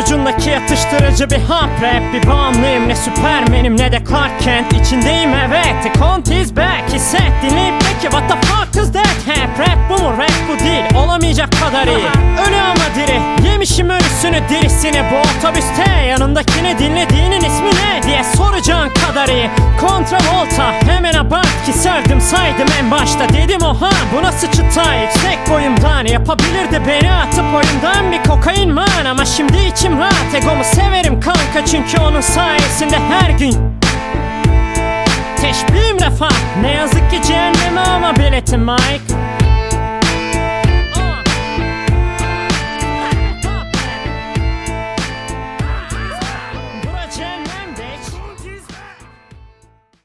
Yanındaki yatıştırıcı bir hap rap Bir bağımlıyım. Ne Superman'im ne de Clark Kent. İçindeyim evet The count is back. Hisset dinleyip peki what the fuck is that Hep rap bu mu? Rap bu değil Olamayacak kadar iyi. Ölü ama diri. Yemişim ölüsünü dirisini. Bu otobüste Yanındakini dinlediğinin ismi ne manzarayı Kontravolta hemen abart ki serdim saydım en başta. Dedim oha bu nasıl çıta? Yüksek boyumdan Yapabilirdi beni atıp oyundan bir kokain man. Ama şimdi içim rahat. Egomu severim kanka Çünkü onun sayesinde her gün Teşbihim refah. Ne yazık ki cehenneme ama biletim Mike. Virgin